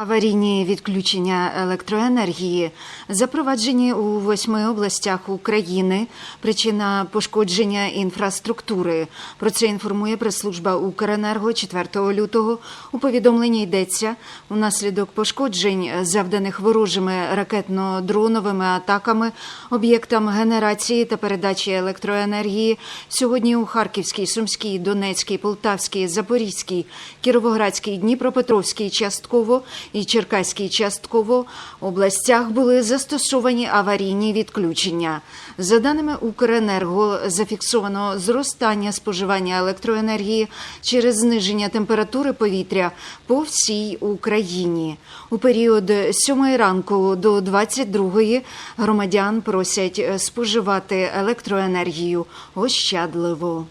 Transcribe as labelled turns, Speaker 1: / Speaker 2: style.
Speaker 1: Аварійні відключення електроенергії запроваджені у восьми областях України. Причина пошкодження інфраструктури. Про це інформує прес-служба Укренерго 4 лютого. У повідомленні йдеться внаслідок пошкоджень, завданих ворожими ракетно-дроновими атаками об'єктам генерації та передачі електроенергії. Сьогодні у Харківській, Сумській, Донецькій, Полтавській, Запорізькій, Кіровоградській, Дніпропетровській частково і Черкаській частково областях були застосовані аварійні відключення. За даними Укренерго, зафіксовано зростання споживання електроенергії через зниження температури повітря по всій Україні. У період з 7 ранку до 22 громадян просять споживати електроенергію ощадливо.